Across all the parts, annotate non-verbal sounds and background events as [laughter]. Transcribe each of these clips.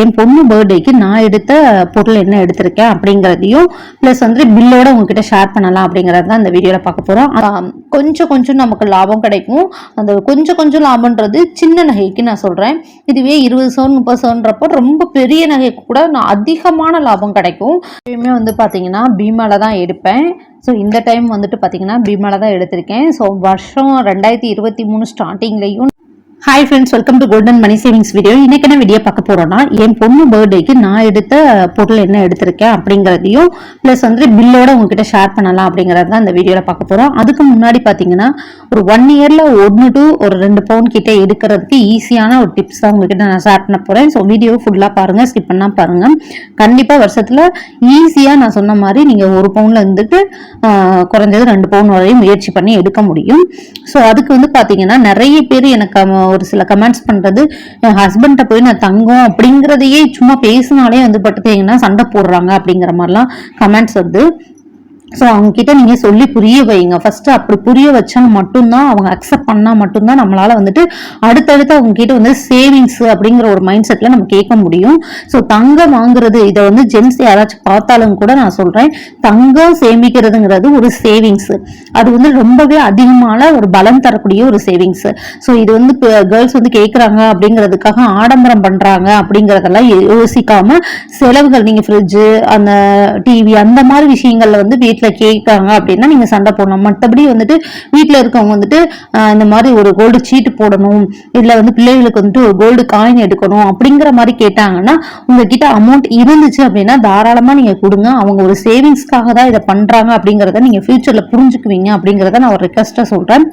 என் பொண்ணு பர்த்டேக்கு நான் எடுத்த பொருள் என்ன எடுத்திருக்கேன் அப்படிங்கிறதையும் ப்ளஸ் வந்து பில்லோட உங்ககிட்ட ஷேர் பண்ணலாம் அப்படிங்கிறது தான் இந்த வீடியோவில் பார்க்க போகிறோம் கொஞ்சம் கொஞ்சம் நமக்கு லாபம் கிடைக்கும். அந்த கொஞ்சம் கொஞ்சம் லாபம்ன்றது சின்ன நகைக்கு நான் சொல்கிறேன் இதுவே இருபது சவன் முப்பது சவன்றப்போ ரொம்ப பெரிய நகைக்கு கூட நான் அதிகமான லாபம் கிடைக்கும். எப்பயுமே வந்து பார்த்தீங்கன்னா பீமால தான் எடுப்பேன். ஸோ இந்த டைம் வந்துட்டு பார்த்தீங்கன்னா பீமால தான் எடுத்திருக்கேன். ஸோ வருஷம் ரெண்டாயிரத்தி இருபத்தி மூணு ஸ்டார்டிங்லேயும் hi friends welcome to golden money savings video இன்னைக்கு என்ன வீடியோ பார்க்க போறோம்னா என் பொண்ணு பர்த்டேக்கு நான் எடுத்த பொருள் என்ன எடுத்திருக்கேன் அப்படிங்கிறதையும் ப்ளஸ் வந்து பில்லோட உங்ககிட்ட ஷேர் பண்ணலாம் அப்படிங்கிறது தான் இந்த வீடியோவில் பார்க்க போறோம். அதுக்கு முன்னாடி பார்த்தீங்கன்னா ஒரு ஒன் இயர்ல ஒன்று டு ஒரு ரெண்டு பவுன் கிட்ட எடுக்கிறதுக்கு ஈஸியான ஒரு டிப்ஸ் தான் உங்ககிட்ட நான் ஷேர் பண்ண போறேன். ஸோ வீடியோ ஃபுல்லாக பாருங்க ஸ்கிப் பண்ணா பாருங்க. கண்டிப்பாக வருஷத்துல ஈஸியாக நான் சொன்ன மாதிரி நீங்கள் ஒரு பவுன்ல இருந்துட்டு குறைஞ்சது ரெண்டு பவுன் வரையும் முயற்சி பண்ணி எடுக்க முடியும். ஸோ அதுக்கு வந்து பார்த்தீங்கன்னா நிறைய பேர் எனக்கு ஒரு சில கமெண்ட்ஸ் பண்றது என் ஹஸ்பண்ட போய் நான் தங்கம் அப்படிங்கிறதையே சும்மா பேசினாலே வந்து பட்டுத்தீங்கன்னா சண்டை போடுறாங்க அப்படிங்கிற மாதிரிலாம் கமெண்ட்ஸ் வந்து ஸோ அவங்க கிட்ட நீங்க சொல்லி புரிய வைங்க. ஃபர்ஸ்ட் அப்படி புரிய வச்சா மட்டும்தான் அவங்க அக்செப்ட் பண்ணா மட்டும்தான் நம்மளால வந்துட்டு அடுத்தடுத்து அவங்க கிட்ட வந்து சேவிங்ஸ் அப்படிங்கிற ஒரு மைண்ட் செட்ல நம்ம கேட்க முடியும். ஸோ தங்கம் வாங்குறது இதை வந்து ஜென்ஸ் யாராச்சும் பார்த்தாலும் கூட நான் சொல்றேன். தங்கம் சேமிக்கிறதுங்கிறது ஒரு சேவிங்ஸ் அது வந்து ரொம்பவே அதிகமான ஒரு பலம் தரக்கூடிய ஒரு சேவிங்ஸ் ஸோ இது வந்து கேர்ள்ஸ் வந்து கேட்குறாங்க அப்படிங்கிறதுக்காக ஆடம்பரம் பண்றாங்க அப்படிங்கிறதெல்லாம் யோசிக்காம செலவுகள் நீங்க ஃப்ரிட்ஜு அந்த டிவி அந்த மாதிரி விஷயங்கள்ல வந்து வீட்டில் கேட்காங்க அப்படின்னா நீங்க சண்டை போடணும். மற்றபடி வந்துட்டு வீட்டில் இருக்கவங்க வந்துட்டு இந்த மாதிரி ஒரு கோல்டு சீட்டு போடணும். இதுல வந்து பிள்ளைகளுக்கு வந்துட்டு ஒரு கோல்டு காயின் எடுக்கணும் அப்படிங்கிற மாதிரி கேட்டாங்கன்னா உங்ககிட்ட அமௌண்ட் இருந்துச்சு அப்படின்னா தாராளமா நீங்க கொடுங்க. அவங்க ஒரு சேவிங்ஸ்க்காக தான் இதை பண்றாங்க அப்படிங்கறத நீங்க ஃபியூச்சர்ல புரிஞ்சுக்குவீங்க அப்படிங்கறத நான் ஒரு ரெக்வஸ்டா சொல்றேன்.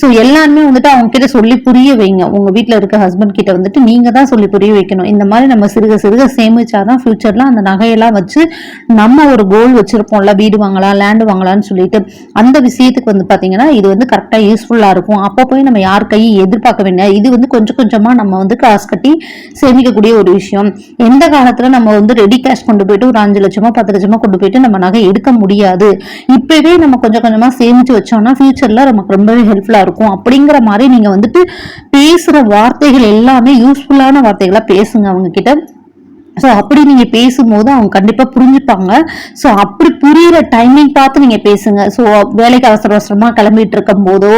ஸோ எல்லாருமே வந்துட்டு அவங்க கிட்ட சொல்லி புரிய வைங்க. உங்க வீட்டில் இருக்க ஹஸ்பண்ட் கிட்ட வந்துட்டு நீங்க தான் சொல்லி புரிய வைக்கணும். இந்த மாதிரி நம்ம சிறுக சிறுக சேமிச்சாதான் ஃபியூச்சர்ல அந்த நகையெல்லாம் வச்சு நம்ம ஒரு கோல் வச்சிருப்போம்ல வீடு வாங்கலாம் லேண்டு வாங்கலாம்னு சொல்லிட்டு அந்த விஷயத்துக்கு வந்து பாத்தீங்கன்னா இது வந்து கரெக்டா யூஸ்ஃபுல்லா இருக்கும். அப்போ போய் நம்ம யார் கையை எதிர்பார்க்க வேண்டிய இது வந்து கொஞ்சம் கொஞ்சமா நம்ம வந்து காசு கட்டி சேமிக்கக்கூடிய ஒரு விஷயம். எந்த காலத்துல நம்ம வந்து ரெடி கேஷ் கொண்டு போயிட்டு ஒரு அஞ்சு லட்சமா பத்து லட்சமா கொண்டு போயிட்டு நம்ம நகை எடுக்க முடியாது. இப்பவே நம்ம கொஞ்சம் கொஞ்சமா சேமிச்சு வச்சோம்னா ஃபியூச்சர்ல நமக்கு ரொம்பவே ஹெல்ப்ஃபுல்லா இருக்கும். அப்படிங்கிற மாதிரி நீங்க வந்துட்டு பேசுற வார்த்தைகள் எல்லாமே யூஸ்ஃபுல்லான வார்த்தைகளா பேசுங்க அவங்க கிட்ட ஸோ அப்படி நீங்கள் பேசும்போது அவங்க கண்டிப்பாக புரிஞ்சுப்பாங்க. ஸோ அப்படி புரியிற டைமிங் பார்த்து நீங்கள் பேசுங்க. ஸோ வேலைக்கு அவசர அவசரமாக கிளம்பிட்டு இருக்கும் போதோ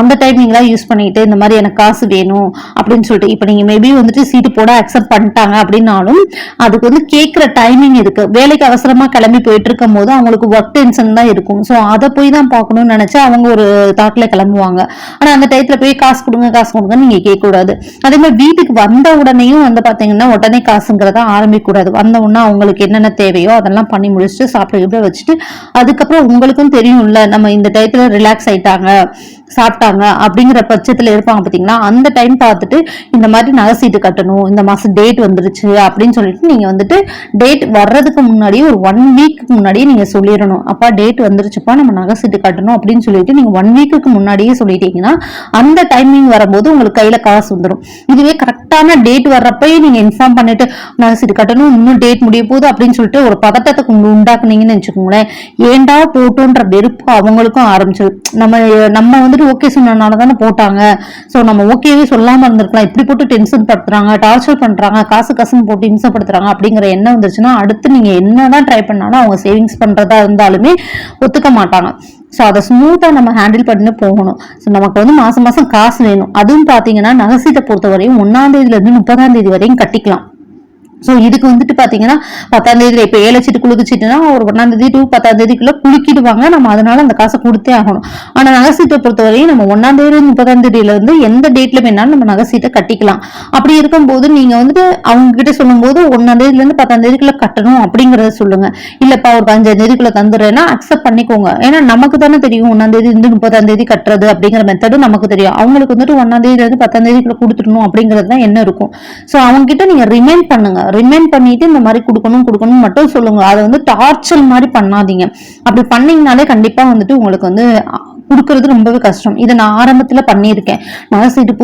அந்த டைமிங்லாம் யூஸ் பண்ணிட்டு இந்த மாதிரி எனக்கு காசு வேணும் அப்படின்னு சொல்லிட்டு இப்போ நீங்கள் மேபி வந்துட்டு சீட்டு போட அக்செப்ட் பண்ணிட்டாங்க அப்படின்னாலும் அதுக்கு வந்து கேட்குற டைமிங் இருக்கு. வேலைக்கு அவசரமாக கிளம்பி போயிட்டு இருக்கும் போது அவங்களுக்கு ஒர்க் டென்ஷன் தான் இருக்கும். ஸோ அதை போய் தான் பார்க்கணும்னு நினச்சா அவங்க ஒரு தாட்டில் கிளம்புவாங்க. ஆனால் அந்த டயத்தில் போய் காசு கொடுங்க காசு கொடுங்க நீங்கள் கேட்கக்கூடாது. அதே மாதிரி வீட்டுக்கு வந்த உடனேயும் வந்து பார்த்தீங்கன்னா உடனே காசுங்கிறதா ஆரம்பிக்க கூடாது வந்த உடனே அவங்களுக்கு என்னென்ன தேவையோ அதெல்லாம் பண்ணி முடிச்சுட்டு சாப்பிட வச்சுட்டு அதுக்கப்புறம் உங்களுக்கும் தெரியும்ல நம்ம இந்த டயத்தில் ரிலாக்ஸ் ஆயிட்டாங்க. சாப்பிட்டாங்க அப்படிங்கிற பட்சத்துல இருப்பாங்க பாத்தீங்களா? அந்த டைம் பார்த்துட்டு இந்த மாதிரி நகை சீட்டு கட்டணும் இந்த மாசம் டேட் வந்துருச்சு அப்படின்னு சொல்லிட்டு நீங்க வந்துட்டு டேட் வர்றதுக்கு முன்னாடியே ஒரு ஒன் வீக் முன்னாடியே நீங்க சொல்லிடணும். அப்பா டேட் வந்துருச்சுப்பா நம்ம நகை சீட்டு கட்டணும் அப்படின்னு சொல்லிட்டு நீங்க ஒன் வீக்குக்கு முன்னாடியே சொல்லிட்டீங்கன்னா அந்த டைமிங் வரும்போது உங்களுக்கு கையில காசு வந்துடும் இதுவே கரெக்டான டேட் வர்றப்பயே நீங்க இன்ஃபார்ம் பண்ணிட்டு நகை சீட்டு கட்டணும் இன்னும் டேட் முடிய போகுது அப்படின்னு சொல்லிட்டு ஒரு பதட்டத்தை கொண்டு உண்டாக்குனீங்கன்னு வச்சுக்கோங்களேன். ஏன்டா போட்டோன்ற வெறுப்பு அவங்களுக்கும் ஆரம்பிச்சிடும் நம்ம நம்ம வந்து வந்துட்டு ஓகே சொன்னனால தானே போட்டாங்க. ஸோ நம்ம ஓகேவே சொல்லாம இருந்திருக்கலாம். இப்படி போட்டு டென்ஷன் படுத்துறாங்க டார்ச்சர் பண்றாங்க காசு காசுன்னு போட்டு இம்சப்படுத்துறாங்க அப்படிங்கிற எண்ணம் வந்துருச்சுன்னா அடுத்து நீங்க என்னதான் ட்ரை பண்ணாலும் அவங்க சேவிங்ஸ் பண்றதா இருந்தாலுமே ஒத்துக்க மாட்டாங்க. ஸோ அதை ஸ்மூத்தாக நம்ம ஹேண்டில் பண்ணி போகணும். ஸோ நமக்கு வந்து மாசம் மாசம் காசு வேணும். அதுவும் பார்த்தீங்கன்னா நகைசீட்டை பொறுத்தவரையும் ஒன்னாம் இருந்து முப்பதாம் தேதி வரையும் கட்டிக்கலாம். ஸோ இதுக்கு வந்துட்டு பார்த்தீங்கன்னா பத்தாம் தேதியில் இப்போ ஏழை சீட்டு குலுக்கு ஒரு ஒன்றாம் தேதி டூ பத்தாம் தேதிக்குள்ளே குலுக்கிடுவாங்க நம்ம அதனால அந்த காசை கொடுத்தே ஆகணும். ஆனால் நகை சீட்டை பொறுத்தவரையும் நம்ம ஒன்றாம் தேதி முப்பதாம் தேதியில இருந்து எந்த டேட்ல வேணாலும் நம்ம நகை சீட்டை கட்டிக்கலாம். அப்படி இருக்கும்போது நீங்கள் வந்துட்டு அவங்க கிட்ட சொல்லும்போது ஒன்றாம் தேதியிலேருந்து பத்தாம் தேதிக்குள்ளே கட்டணும் அப்படிங்கிறத சொல்லுங்க. இல்லைப்பா ஒரு பதினஞ்சாம் தேதிக்குள்ளே தந்துடுறேன்னா அக்செப்ட் பண்ணிக்கோங்க. ஏன்னா நமக்கு தானே தெரியும் ஒன்றாம் தேதி இருந்து முப்பதாம் தேதி கட்டுறது அப்படிங்கிற மெத்தடும் நமக்கு தெரியும். அவங்களுக்கு வந்துட்டு ஒன்றாம் தேதியிலேருந்து பத்தாம் தேதிக்குள்ளே கொடுத்துடணும் அப்படிங்கிறது தான் என்ன இருக்கும். ஸோ அவங்க கிட்ட நீங்கள் ரிமைண்ட் பண்ணுங்க. ரிமைண்ட் பண்ணிட்டு இந்த மாதிரி கொடுக்கணும் கொடுக்கணும் மட்டும் சொல்லுங்க. அதை வந்து டார்ச்சர் மாதிரி பண்ணாதீங்க. அப்படி பண்ணீங்கனாலே கண்டிப்பா வந்துட்டு உங்களுக்கு வந்து கொடுக்கறது ரொம்பவே கஷ்டம். இதை நான் ஆரம்பத்துல பண்ணியிருக்கேன். நான் சீட்டு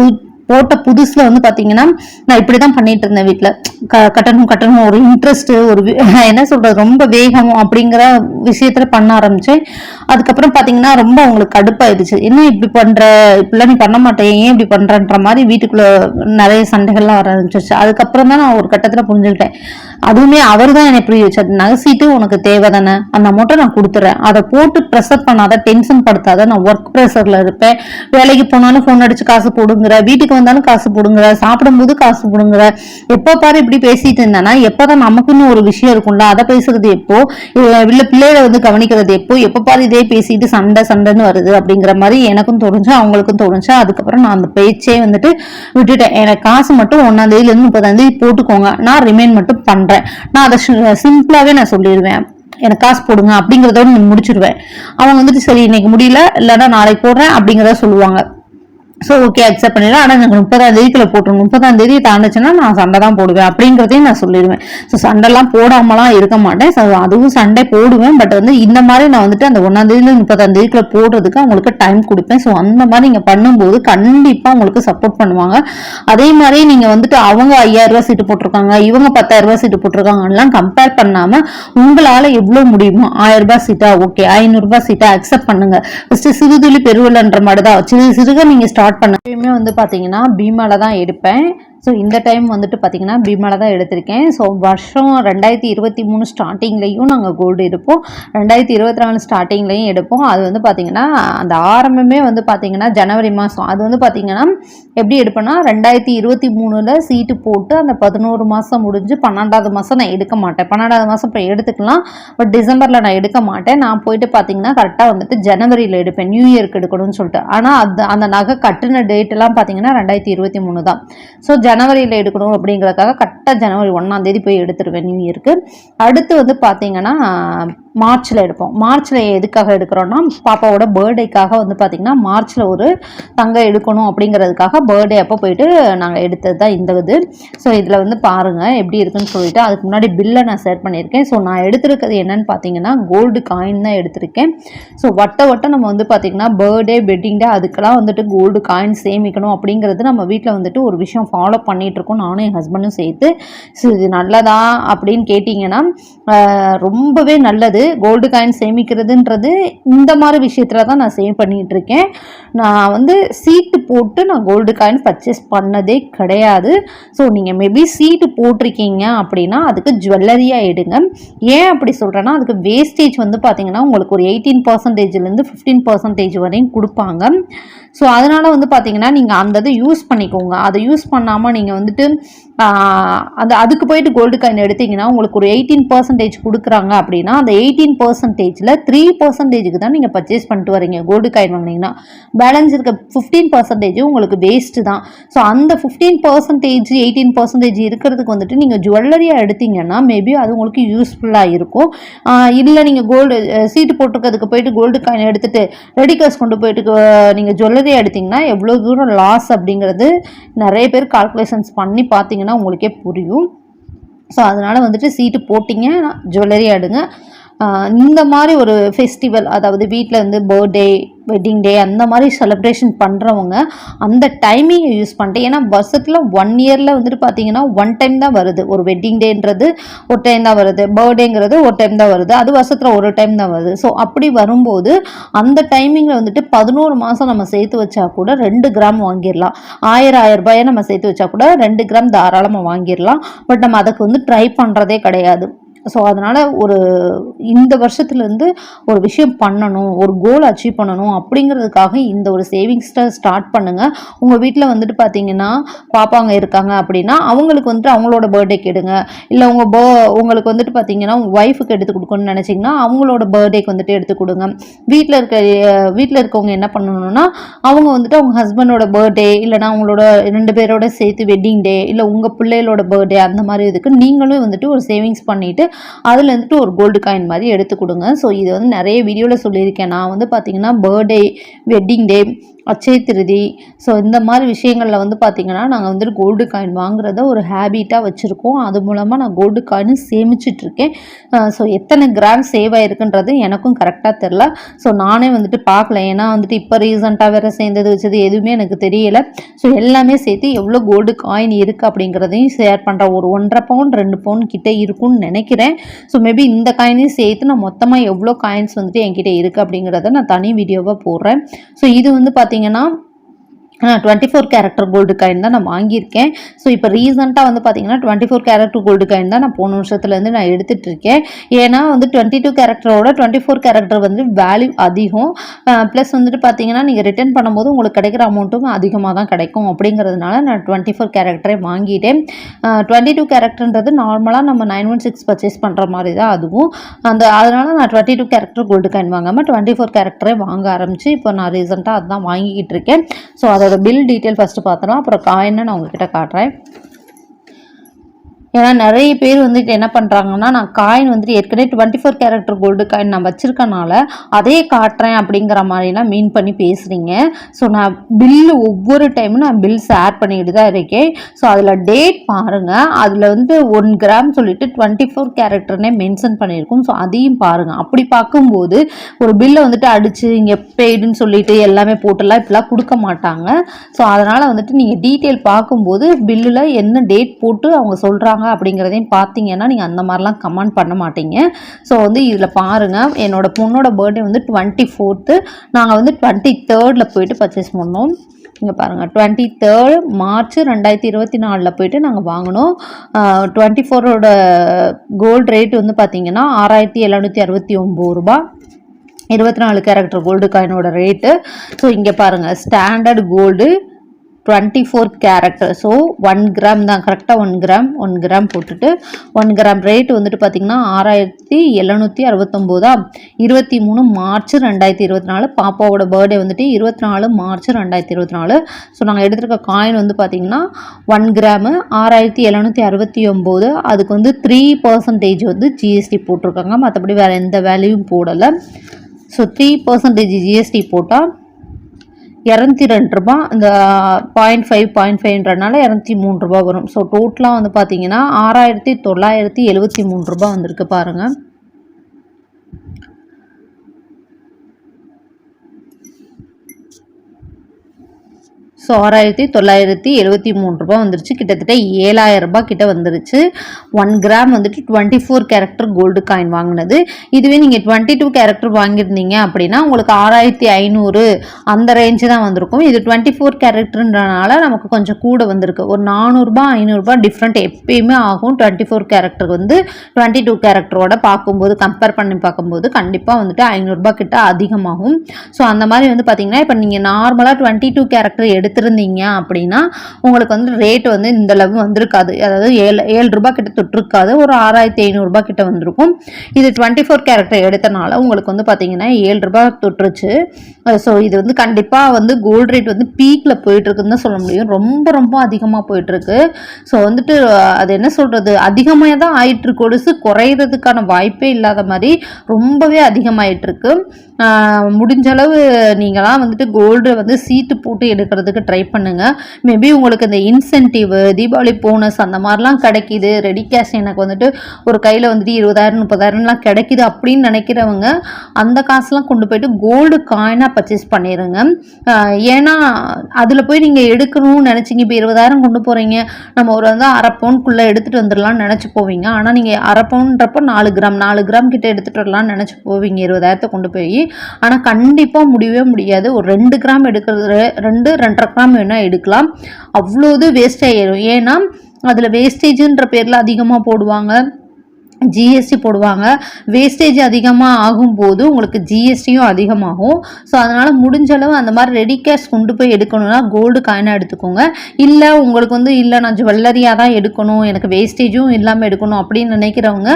போட்ட புதுசுல வந்து பாத்தீங்கன்னா நான் இப்படிதான் பண்ணிட்டு இருந்தேன் வீட்டுல க- கட்டணும் கட்டணும் ஒரு இன்ட்ரெஸ்ட் ஒரு [laughs] என்ன சொல்றது ரொம்ப வேகம் அப்படிங்கிற விஷயத்துல பண்ண ஆரம்பிச்சேன். அதுக்கப்புறம் பாத்தீங்கன்னா ரொம்ப அவங்களுக்கு கடுப்பாயிடுச்சு. என்ன இப்படி பண்ற? இப்படிலாம் நீ பண்ண மாட்டேன். ஏன் இப்படி பண்றன்ற மாதிரி வீட்டுக்குள்ள நிறைய சண்டைகள்லாம் வர ஆரம்பிச்சிருச்சு. அதுக்கப்புறம் தான் நான் ஒரு கட்டத்துல புரிஞ்சுக்கிட்டேன். அதுவுமே அவர் தான் என்னை புரிய வச்சார். நகைசீட்டு உனக்கு தேவை தானே? அந்த அமௌண்ட்டை நான் கொடுத்துறேன். அதை போட்டு ப்ரெஷர் பண்ணாத டென்ஷன் படுத்தாத நான் ஒர்க் ப்ரெஷர்ல இருப்பேன். வேலைக்கு போனாலும் ஃபோன் அடிச்சு காசு போடுங்கிற வீட்டுக்கு வந்தாலும் காசு போடுங்கிற சாப்பிடும்போது காசு போடுங்கிற. எப்போ பாரு இப்படி பேசிட்டு இருந்தேன்னா எப்பதான் நமக்குன்னு ஒரு விஷயம் இருக்கும்ல அதை பேசுறது எப்போ? இல்ல பிள்ளைகளை வந்து கவனிக்கிறது எப்போ? எப்போ பாரு இதே பேசிட்டு சண்டை சண்டைன்னு வருது அப்படிங்கிற மாதிரி எனக்கும் தோணுச்சு அவங்களுக்கும் தோணுச்சு. அதுக்கப்புறம் நான் அந்த பேச்சே வந்துட்டு விட்டுட்டேன். எனக்கு காசு மட்டும் ஒன்னாம் தேதியில இருந்து முப்பதாம் தேதி போட்டுக்கோங்க. நான் ரிமைன் மட்டும் பண்றேன். நான் அதை சிம்பிளாவே நான் சொல்லிடுவேன். எனக்கு காசு போடுங்க அப்படிங்கறதோட நான் முடிச்சிருவேன் அவங்க வந்துட்டு சரி இன்னைக்கு முடியல இல்லைன்னா நாளைக்கு போடுறேன் அப்படிங்கறத சொல்லுவாங்க. ஸோ ஓகே அக்செப்ட் பண்ணிடலாம். ஆனால் எனக்கு முப்பதாம் தேதிக்குள்ள போட்டுருங்க முப்பதாம் தேதி தாண்டுச்சுன்னா நான் சண்டை தான் போடுவேன் அப்படிங்கிறதையும் நான் சொல்லிடுவேன். ஸோ சண்டைலாம் போடாமலாம் இருக்க மாட்டேன். ஸோ அதுவும் சண்டை போடுவேன். பட் வந்து இந்த மாதிரி நான் வந்துட்டு அந்த ஒன்றாம் தேதியில முப்பதாம் தேதிக்குள்ள போடுறதுக்கு அவங்களுக்கு டைம் கொடுப்பேன். ஸோ அந்த மாதிரி நீங்கள் பண்ணும்போது கண்டிப்பாக உங்களுக்கு சப்போர்ட் பண்ணுவாங்க. அதே மாதிரி நீங்கள் வந்துட்டு அவங்க ஐயாயிரம் ரூபாய் சீட்டு போட்டிருக்காங்க இவங்க பத்தாயிரம் ரூபாய் சீட்டு போட்டிருக்காங்கலாம் கம்பேர் பண்ணாமல் உங்களால் எவ்வளோ முடியுமோ ஆயிரம் ரூபாய் சீட்டா ஓகே ஐநூறுரூபா சீட்டா அக்செப்ட் பண்ணுங்க. ஃபர்ஸ்ட் சிறுதுளி பெருவெள்ளன்ற மாதிரி தான். சிறு சிறுக நீங்கள் ஸ்டார்ட் ஸ்டார்ட் பண்ண எப்பயுமே வந்து பார்த்தீங்கன்னா பீமாவில் தான் எடுப்பேன். ஸோ இந்த டைம் வந்துட்டு பார்த்தீங்கன்னா பீமால தான் எடுத்திருக்கேன். ஸோ வருஷம் ரெண்டாயிரத்தி இருபத்தி மூணு ஸ்டார்டிங்லேயும் நாங்கள் கோல்டு எடுப்போம். ரெண்டாயிரத்தி இருபத்தி நாலு ஸ்டார்டிங்லேயும் எடுப்போம். அது வந்து பார்த்தீங்கன்னா அந்த ஆரம்பமே வந்து பார்த்தீங்கன்னா ஜனவரி மாதம் அது வந்து பார்த்தீங்கன்னா எப்படி எடுப்பேன்னா ரெண்டாயிரத்தி இருபத்தி மூணில் சீட்டு போட்டு அந்த பதினோரு மாதம் முடிஞ்சு பன்னெண்டாவது மாதம் நான் எடுக்க மாட்டேன். பன்னெண்டாவது மாதம் இப்போ எடுத்துக்கலாம். பட் டிசம்பரில் நான் எடுக்க மாட்டேன். நான் போயிட்டு பார்த்தீங்கன்னா கரெக்டாக வந்துட்டு ஜனவரியில் எடுப்பேன். நியூ இயர்க்கு எடுக்கணும்னு சொல்லிட்டு. ஆனால் அது அந்த நகை கட்டின டேட் எல்லாம் பார்த்தீங்கன்னா ரெண்டாயிரத்தி இருபத்தி மூணு தான். ஸோ ஜனவரியில் எடுக்கணும் அப்படிங்கிறதுக்காக கரெக்டாக ஜனவரி ஒன்றாம் தேதி போய் எடுத்துருவேன் நியூ இயருக்கு. அடுத்து வந்து பார்த்தீங்கன்னா மார்ச்சில் எடுப்போம். மார்ச்சில் எதுக்காக எடுக்கிறோன்னா பாப்பாவோட பர்த்டேக்காக வந்து பார்த்திங்கன்னா மார்ச்சில் ஒரு தங்கம் எடுக்கணும் அப்படிங்கிறதுக்காக பர்த்டே அப்போ போயிட்டு நாங்கள் எடுத்தது தான் இந்த இது. ஸோ இதில் வந்து பாருங்கள் எப்படி இருக்குன்னு சொல்லிட்டு அதுக்கு முன்னாடி பில்லை நான் ஷேர் பண்ணியிருக்கேன். ஸோ நான் எடுத்திருக்கிறது என்னன்னு பார்த்தீங்கன்னா கோல்டு காயின் தான் எடுத்திருக்கேன். ஸோ வட்ட வட்டம் நம்ம வந்து பார்த்தீங்கன்னா பர்த்டே வெட்டிங் டே அதுக்கெல்லாம் வந்துட்டு கோல்டு காயின் சேமிக்கணும் அப்படிங்கிறது நம்ம வீட்டில் வந்துட்டு ஒரு விஷயம் ஃபாலோ பண்ணிகிட்ருக்கோம் நானும் என் ஹஸ்பண்டும் சேர்த்து. ஸோ இது நல்லதா அப்படின்னு கேட்டிங்கன்னா ரொம்பவே நல்லது. கோல்டு காயின் சேமிக்கிறதுன்றது இந்த மாதிரி விஷயத்துல தான் நான் சேவ் பண்ணிகிட்ருக்கேன் நான் வந்து சீட்டு போட்டு நான் கோல்டு காயின் பர்ச்சேஸ் பண்ணதே கிடையாது. ஸோ நீங்கள் மேபி சீட்டு போட்டிருக்கீங்க அப்படின்னா அதுக்கு ஜுவல்லரியாக எடுங்க. ஏன் அப்படி சொல்கிறேன்னா அதுக்கு வேஸ்டேஜ் வந்து பார்த்தீங்கன்னா உங்களுக்கு ஒரு எயிட்டீன் பர்சன்டேஜ்லேருந்து ஃபிஃப்டீன் பர்சன்டேஜ் வரையும் கொடுப்பாங்க. ஸோ அதனால் வந்து பார்த்தீங்கன்னா நீங்கள் அந்த இதை யூஸ் பண்ணிக்கோங்க. அதை யூஸ் பண்ணாமல் நீங்கள் வந்துட்டு அந்த அதுக்கு போயிட்டு கோல்டு காயின் எடுத்தீங்கன்னா உங்களுக்கு ஒரு எயிட்டீன் பர்சன்டேஜ் கொடுக்குறாங்க அப்படின்னா அந்த எயிட்டீன் பர்சன்டேஜில் த்ரீ பர்சன்டேஜுக்கு தான் நீங்கள் பர்ச்சேஸ் பண்ணிட்டு வரீங்க. கோல்டு காயின் வாங்கினீங்கன்னா பேலன்ஸ் இருக்க ஃபிஃப்டீன் பர்சன்டேஜ் உங்களுக்கு வேஸ்ட்டு தான். ஸோ அந்த ஃபிஃப்டீன் பர்சன்டேஜ் எயிட்டீன் பர்சன்டேஜ் இருக்கிறதுக்கு வந்துட்டு நீங்கள் ஜுவல்லரியாக எடுத்தீங்கன்னா மேபி அது உங்களுக்கு யூஸ்ஃபுல்லாக இருக்கும். இல்லை நீங்கள் கோல்டு சீட்டு போட்டிருக்கிறதுக்கு போயிட்டு கோல்டு காயின் எடுத்துகிட்டு ரெடி கேஷ் கொண்டு போயிட்டு நீங்கள் ஜுவல்லரியாக எடுத்தீங்கன்னா எவ்வளோ தூரம் லாஸ் அப்படிங்கிறது நிறைய பேர் கால்குலேஷன்ஸ் பண்ணி பார்த்தீங்கன்னா உங்களுக்கே புரியும். ஸோ அதனால் வந்துட்டு சீட்டு போட்டிங்க ஜுவல்லரி எடுங்க. இந்த மாதிரி ஒரு ஃபெஸ்டிவல் அதாவது வீட்டில் வந்து பர்த்டே வெட்டிங் டே அந்த மாதிரி செலிப்ரேஷன் பண்ணுறவங்க அந்த டைமிங்கை யூஸ் பண்ணிட்டு ஏன்னா வருஷத்தில் ஒன் இயரில் வந்துட்டு பார்த்தீங்கன்னா ஒன் டைம் தான் வருது. ஒரு வெட்டிங் டேன்றது ஒரு டைம் தான் வருது. பர்த்டேங்கிறது ஒரு டைம் தான் வருது. அது வருஷத்தில் ஒரு டைம் தான் வருது. ஸோ அப்படி வரும்போது அந்த டைமிங்கில் வந்துட்டு பதினோரு மாதம் நம்ம சேர்த்து வச்சா கூட ரெண்டு கிராம் வாங்கிடலாம். ஆயிரம் ஆயிரம் ரூபாயை நம்ம சேர்த்து வச்சா கூட ரெண்டு கிராம் தாராளமாக வாங்கிடலாம். பட் நம்ம அதுக்கு வந்து ட்ரை பண்ணுறதே கிடையாது. ஸோ அதனால் ஒரு இந்த வருஷத்துலேருந்து ஒரு விஷயம் பண்ணணும் ஒரு கோல் அச்சீவ் பண்ணணும் அப்படிங்கிறதுக்காக இந்த ஒரு சேவிங்ஸை ஸ்டார்ட் பண்ணுங்கள் உங்கள் வீட்டில் வந்துட்டு பார்த்தீங்கன்னா பாப்பாங்க இருக்காங்க அப்படின்னா அவங்களுக்கு வந்துட்டு அவங்களோட பர்த்டேக்கு எடுங்க இல்லை உங்கள் போ உங்களுக்கு வந்துட்டு பார்த்தீங்கன்னா உங்கள் ஒய்ஃபுக்கு எடுத்து கொடுக்கணும்னு நினச்சிங்கன்னா அவங்களோட பர்த்டேக்கு வந்துட்டு எடுத்து கொடுங்க. வீட்டில் இருக்க வீட்டில் இருக்கவங்க என்ன பண்ணணும்னா அவங்க வந்துட்டு அவங்க ஹஸ்பண்டோட பர்த்டே இல்லைனா அவங்களோட ரெண்டு பேரோட சேர்த்து வெட்டிங் டே இல்லை உங்கள் பிள்ளைகளோட பர்த்டே அந்த மாதிரி இதுக்கு நீங்களும் வந்துட்டு ஒரு சேவிங்ஸ் பண்ணிவிட்டு அதில் வந்துட்டு ஒரு கோல்டு காயின் மாதிரி எடுத்து கொடுங்க. ஸோ இது வந்து நிறைய வீடியோவில் சொல்லியிருக்கேன். நான் வந்து பார்த்தீங்கன்னா பர்த்டே வெட்டிங் டே அச்சய திருதி. ஸோ இந்த மாதிரி விஷயங்களில் வந்து பார்த்திங்கன்னா நாங்கள் வந்துட்டு கோல்டு காயின் வாங்குறத ஒரு ஹேபிட்டாக வச்சுருக்கோம். அது மூலமாக நான் கோல்டு காயின் சேமிச்சிட்ருக்கேன் ஸோ எத்தனை கிராம் சேவ் ஆகிருக்குன்றது எனக்கும் கரெக்டாக தெரில ஸோ நானே வந்துட்டு பார்க்கல. ஏன்னா வந்துட்டு இப்போ ரீசெண்டாக வேறு சேர்ந்தது வச்சது எதுவுமே எனக்கு தெரியலை. ஸோ எல்லாமே சேர்த்து எவ்வளோ கோல்டு காயின் இருக்குது அப்படிங்கிறதையும் ஷேர் பண்ணுறேன் ஒரு ஒன்றரை பவுன் ரெண்டு பவுன் கிட்டே இருக்கும்னு நினைக்கிறேன். ஸோ மேபி இந்த காயினையும் சேர்த்து நான் மொத்தமாக எவ்வளோ காயின்ஸ் வந்துட்டு என்கிட்ட இருக்குது அப்படிங்கிறத நான் தனி வீடியோவாக போடுறேன். ஸோ இது வந்து பார்த்திங்கன்னா பார்த்தீங்கன்னா twenty four character gold coin தான் நான் வாங்கியிருக்கேன். ஸோ இப்போ ரீசெண்டாக வந்து பார்த்தீங்கன்னா twenty four character gold coin தான் நான் போன வருஷத்துலேருந்து நான் எடுத்துகிட்டு இருக்கேன் ஏன்னா வந்து டுவெண்ட்டி டூ கேரக்டரோட டுவெண்ட்டி ஃபோர் கேரக்டர் வந்து வேல்யூ அதிகம். ப்ளஸ் வந்துட்டு பார்த்தீங்கன்னா நீங்கள் ரிட்டர்ன் பண்ணும்போது உங்களுக்கு கிடைக்கிற அமௌண்ட்டும் அதிகமாக தான் கிடைக்கும். அப்படிங்கிறதுனால நான் டுவெண்ட்டி ஃபோர் கேரக்டரே வாங்கிட்டேன். டுவெண்ட்டி டூ கேரக்டர்ன்றது நார்மலாக நம்ம நைன் ஒன் சிக்ஸ் பர்ச்சேஸ் பண்ணுற மாதிரி தான் அதுவும். அந்த அதனால் நான் twenty two character gold coin வாங்காமல் டுவெண்ட்டி ஃபோர் கேரக்டரே வாங்க ஆரம்பிச்சு இப்போ நான் ரீசெண்டாக அதுதான் வாங்கிக்கிட்டு இருக்கேன் ஸோ அதை அதோட பில் டீட்டெயில் ஃபஸ்ட்டு பார்த்தோன்னா அப்புறம் காயின்னு நான் உங்ககிட்ட காட்டுறேன். ஏன்னா நிறைய பேர் வந்துட்டு என்ன பண்ணுறாங்கன்னா நான் காயின் வந்துட்டு ஏற்கனவே twenty four character gold coin நான் வச்சுருக்கனால அதே காட்டுறேன் அப்படிங்கிற மாதிரிலாம் மீன் பண்ணி பேசுகிறீங்க ஸோ நான் பில்லு ஒவ்வொரு டைமும் நான் பில் ஷேர் பண்ணிக்கிட்டு தான் இருக்கேன். ஸோ அதில் டேட் பாருங்கள் அதில் வந்து ஒன் கிராம் சொல்லிட்டு டுவெண்ட்டி ஃபோர் கேரக்டர்னே மென்ஷன் பண்ணியிருக்கோம். ஸோ அதையும் பாருங்கள் அப்படி பார்க்கும்போது ஒரு பில்லை வந்துட்டு அடித்து இங்கே பெய்டுன்னு சொல்லிட்டு எல்லாமே போட்டுலாம் இப்படிலாம் கொடுக்க மாட்டாங்க. ஸோ அதனால் வந்துட்டு நீங்கள் டீட்டெயில் பார்க்கும்போது பில்லில் என்ன டேட் போட்டு அவங்க சொல்கிறாங்க அப்படிங்கிறதையும் பார்த்தீங்கன்னா நீங்கள் அந்த மாதிரிலாம் கமெண்ட் பண்ண மாட்டீங்க. ஸோ வந்து இதில் பாருங்கள் என்னோட பொண்ணோட பர்த்டே வந்து டுவெண்ட்டி ஃபோர்த்து நாங்கள் வந்து டுவெண்ட்டி தேர்டில் போயிட்டு பர்ச்சேஸ் பண்ணோம். இங்கே பாருங்கள் டுவெண்ட்டி தேர்ட் மார்ச் ரெண்டாயிரத்தி இருபத்தி நாலில் போயிட்டு நாங்கள் வாங்கினோம். டுவெண்ட்டி ஃபோரோட கோல்டு ரேட் வந்து பார்த்திங்கன்னா ஆறாயிரத்தி எழுநூற்றி அறுபத்தி ஒம்பது ரூபா இருபத்தி நாலு கேரக்டர் கோல்டு காயினோட ரேட்டு ஸோ இங்கே பாருங்கள் standard gold twenty four character so one gram தான் கரெக்டாக ஒன் கிராம் ஒன் கிராம் போட்டுட்டு ஒன் கிராம் ரேட் வந்துட்டு பார்த்திங்கன்னா ஆறாயிரத்தி எழுநூற்றி அறுபத்தொம்போதா? இருபத்தி மூணு மார்ச் ரெண்டாயிரத்தி இருபத்தி நாலு பாப்பாவோட பர்த்டே வந்துட்டு இருபத்தி நாலு மார்ச் ரெண்டாயிரத்தி இருபத்தி நாலு. ஸோ நாங்கள் எடுத்துருக்க காயின் வந்து பார்த்திங்கன்னா ஒன் கிராமு ஆறாயிரத்தி எழுநூற்றி அறுபத்தி ஒம்போது. அதுக்கு வந்து த்ரீ பர்சன்டேஜ் வந்து ஜிஎஸ்டி போட்டிருக்காங்க. மற்றபடி வேறு எந்த வேலையும் போடலை. ஸோ த்ரீ பர்சன்டேஜ் ஜிஎஸ்டி போட்டால் இரநூத்தி ரெண்டு ரூபா இந்த பாயிண்ட் ஃபைவ் பாயிண்ட் ஃபைவ்ன்றனால இரநூத்தி மூணு ரூபா வரும். ஸோ டோட்டலாக வந்து பார்த்தீங்கன்னா ஆறாயிரத்தி தொள்ளாயிரத்தி எழுபத்தி மூணு ரூபா வந்திருக்கு பாருங்கள் ஸோ ஆறாயிரத்தி தொள்ளாயிரத்தி எழுபத்தி மூணு ரூபா வந்துருச்சு. கிட்டத்தட்ட ஏழாயிரம் ரூபாய் கிட்ட வந்துருச்சு. ஒன் கிராம் வந்துட்டு twenty four character gold coin வாங்கினது. இதுவே நீங்கள் டுவெண்ட்டி டூ கேரக்டர் வாங்கியிருந்தீங்க அப்படின்னா உங்களுக்கு ஆறாயிரத்தி ஐநூறு அந்த ரேஞ்சு தான் வந்திருக்கும். இது டுவெண்ட்டி ஃபோர் கேரக்டர்ன்றனால நமக்கு கொஞ்சம் கூட வந்திருக்கு. ஒரு நானூறுரூபா ஐநூறுரூபா டிஃப்ரெண்ட் எப்பயுமே ஆகும். டுவெண்ட்டி ஃபோர் கேரக்டர் வந்து டுவெண்ட்டி டூ கேரக்டரோட பார்க்கும்போது கம்பேர் பண்ணி பார்க்கும்போது கண்டிப்பாக வந்துட்டு ஐநூறுரூபா கிட்ட அதிகமாகும். ஸோ அந்த மாதிரி வந்து பார்த்தீங்கன்னா இப்போ நீங்கள் நார்மலாக டுவெண்ட்டி டூ கேரக்டர் எடுத்து எடுத்திருந்தீங்க அப்படின்னா உங்களுக்கு வந்து ரேட் வந்து இந்த அளவு வந்திருக்காது. அதாவது ஏழு ஏழு ரூபா கிட்ட தொட்டிருக்காது. ஒரு ஆறாயிரத்தி ஐநூறுரூபா கிட்ட வந்திருக்கும். இது டுவெண்ட்டி ஃபோர் கேரக்டர் எடுத்தனால உங்களுக்கு வந்து பார்த்தீங்கன்னா ஏழு ரூபாய் தொட்டுருச்சு. ஸோ இது வந்து கண்டிப்பாக வந்து கோல்டு ரேட் வந்து பீக்கில் போயிட்டுருக்குன்னு தான் சொல்ல முடியும். ரொம்ப ரொம்ப அதிகமாக போயிட்டுருக்கு. ஸோ வந்துட்டு அது என்ன சொல்கிறது அதிகமாக தான் ஆயிட்டு கொடுசு குறையிறதுக்கான வாய்ப்பே இல்லாத மாதிரி ரொம்பவே அதிகமாயிட்டுருக்கு. முடிஞ்ச அளவு நீங்களாம் வந்துட்டு கோல்டு வந்து சீட்டு போட்டு எடுக்கிறதுக்கு ட்ரை பண்ணுங்கள் மேபி உங்களுக்கு இந்த இன்சென்டிவ் தீபாவளி போனஸ் அந்த மாதிரிலாம் கிடைக்கிது. ரெடி கேஷ் எனக்கு வந்துட்டு ஒரு கையில் வந்துட்டு இருபதாயிரம் முப்பதாயிரம்லாம் கிடைக்கிது அப்படின்னு நினைக்கிறவங்க அந்த காசுலாம் கொண்டு போயிட்டு கோல்டு காயினாக பர்ச்சேஸ் பண்ணிடுங்க ஏன்னா அதில் போய் நீங்கள் எடுக்கணும்னு நினச்சிங்க. இப்போ இருபதாயிரம் கொண்டு போகிறீங்க நம்ம ஒரு வந்து அரை பவுனுக்குள்ளே எடுத்துகிட்டு வந்துடலாம்னு நினச்சி போவீங்க. ஆனால் நீங்கள் அரை பவுன்றப்போ நாலு கிராம் நாலு கிராம் கிட்டே எடுத்துகிட்டு வரலாம்னு நினச்சி போவீங்க இருபதாயிரத்தை கொண்டு போய். ஆனால் கண்டிப்பாக முடியவே முடியாது. ஒரு ரெண்டு கிராம் எடுக்கிறது ரெண்டு ரெண்டரை கிராம் வேணால் எடுக்கலாம். அவ்வளோ இது வேஸ்ட் ஆகிடும் ஏன்னா அதில் வேஸ்டேஜுன்ற பேரில் அதிகமாக போடுவாங்க. ஜிஎஸ்டி போடுவாங்க. வேஸ்டேஜ் அதிகமாக ஆகும்போது உங்களுக்கு ஜிஎஸ்டியும் அதிகமாகும். ஸோ அதனால் முடிஞ்ச அளவு அந்த மாதிரி ரெடி கேஷ் கொண்டு போய் எடுக்கணும்னா கோல்டு காயினாக எடுத்துக்கோங்க. இல்லை உங்களுக்கு வந்து இல்லை நான் ஜுவல்லரியாக தான் எடுக்கணும் எனக்கு வேஸ்டேஜும் இல்லாமல் எடுக்கணும் அப்படின்னு நினைக்கிறவங்க